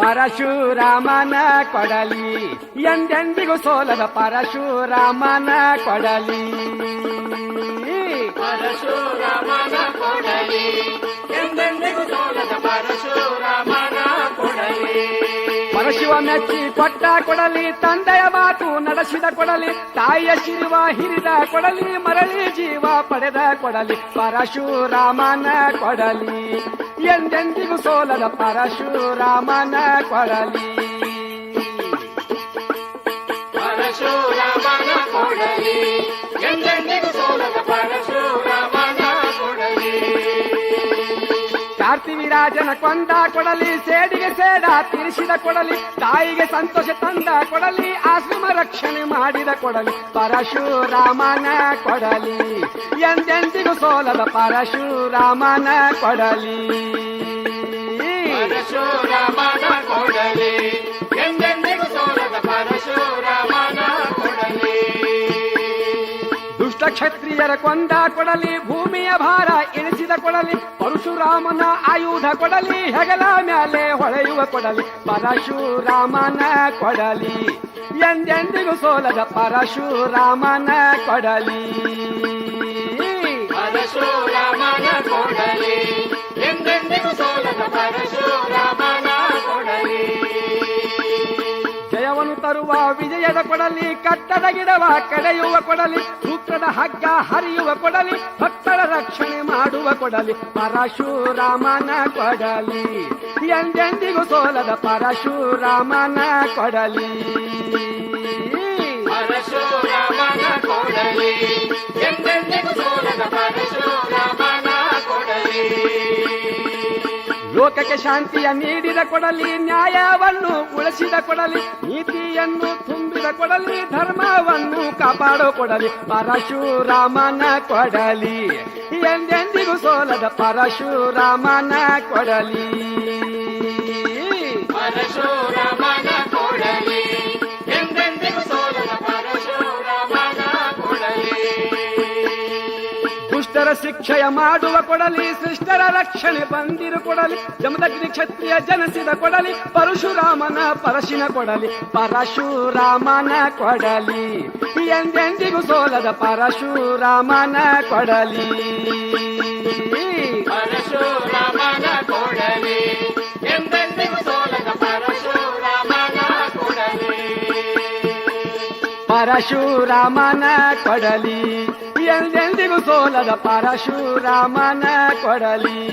ಪರಶುರಾಮನ ಕೊಡಲಿ ಎಂದೆಂದಿಗೂ ಸೋಲದ ಪರಶುರಾಮನ ಕೊಡಲಿ ಪರಶುರಾಮನ ಕೊಡಲಿ ಎಂದೆಂದಿಗೂ ಸೋಲದ ಪರಶುರಾಮನ ಕೊಡಲಿ ಪರಶಿವ ಮೆಚ್ಚಿ ಕೊಟ್ಟ ಕೊಡಲಿ, ತಂದೆಯ ಮಾತು ನಡೆಸಿದ ಕೊಡಲಿ, ತಾಯಿಯ ಶಿರುವ ಹಿರಿದ ಕೊಡಲಿ, ಮರಳಿ ಜೀವ ಪಡೆದ ಕೊಡಲಿ, ಪರಶುರಾಮನ ಕೊಡಲಿ. ಎಂದೆಂದಿಗೂ ಸೋಲದ ಪರಶುರಾಮನ ಕೊಡಲಿ. ಪರಶುರಾಮನ ಕೊಡಲಿ. ಕಾರ್ತಿವಿರಾಜನ ಕೊಂದ ಕೊಡಲಿ, ಸೇಡಿಗೆ ಸೇಡ ತಿರಿಸಿದ ಕೊಡಲಿ, ತಾಯಿಗೆ ಸಂತೋಷ ತಂದ ಕೊಡಲಿ, ಆಶ್ರಮ ರಕ್ಷಣೆ ಮಾಡಿದ ಕೊಡಲಿ, ಪರಶುರಾಮನ ಕೊಡಲಿ. ಎಂದೆಂದಿಗೂ ಸೋಲದ ಪರಶುರಾಮನ ಕೊಡಲಿ. ಪರಶುರಾಮನ ಕೊಡಲಿ. ದುಷ್ಟ ಕ್ಷತ್ರಿಯರ ಕೊಂದ ಕೊಡಲಿ, ಭೂಮಿಯ ಭಾರ ಇಳಿಸಿದ ಕೊಡಲಿ, ಪರಶುರಾಮನ ಆಯುಧ ಕೊಡಲಿ, ಹೆಗಲ ಮ್ಯಾಲೆ ಹೊಳೆಯುವ ಕೊಡಲಿ, ಪರಶುರಾಮನ ಕೊಡಲಿ. ಎಂದೆಂದಿಗೂ ಸೋಲದ ಪರಶುರಾಮನ ಕೊಡಲಿ. ತರುವ ವಿಜಯದ ಕೊಡಲಿ ಕಟ್ಟದ ಗಿಡವ ಕಡೆಯುವ ಕೊಡಲಿ, ಸೂತ್ರದ ಹಗ್ಗ ಹರಿಯುವ ಕೊಡಲಿ, ಭಕ್ತರ ರಕ್ಷಣೆ ಮಾಡುವ ಕೊಡಲಿ, ಪರಶುರಾಮನ ಕೊಡಲಿ. ಎಂದೆಂದಿಗೂ ಸೋಲದ ಪರಶುರಾಮನ ಕೊಡಲಿ. ಪರಶುರಾಮನ ಕೊಡಲಿ. ಎಂದೆಂದಿಗೂ ಸೋಲದ ಪರಶುರಾಮನ ಲೋಕಕ್ಕೆ ಶಾಂತಿಯ ನೀಡಿದ ಕೊಡಲಿ, ನ್ಯಾಯವನ್ನು ಉಳಿಸಿದ ಕೊಡಲಿ, ನೀತಿಯನ್ನು ತುಂಬಿದ ಕೊಡಲಿ, ಧರ್ಮವನ್ನು ಕಾಪಾಡೋ ಕೊಡಲಿ, ಪರಶುರಾಮನ ಕೊಡಲಿ. ಎಂದೆಂದಿಗೂ ಸೋಲದ ಪರಶುರಾಮನ ಕೊಡಲಿ. ಪರಶುರಾಮನ ಶಿಕ್ಷೆಯ ಮಾಡುವ ಕೊಡಲಿ ಸೃಷ್ಟರ ರಕ್ಷಣೆ ಬಂದಿರು ಕೊಡಲಿ ಜಮದಗ್ನಿ ಕ್ಷತ್ರಿಯ ಜನಸಿದ ಕೊಡಲಿ, ಪರಶುರಾಮನ ಪರಶಿನ ಕೊಡಲಿ, ಪರಶುರಾಮನ ಕೊಡಲಿ, ಎಂದೆಂದಿಗೂ ಸೋಲದ ಪರಶುರಾಮನ ಕೊಡಲಿ. ಪರಶುರಾಮನ ಕೊಡಲಿ. ಎಂದೆಂದಿಗೂ ಸೋಲದ ಪರಶುರಾಮನ ಕೊಡಲಿ.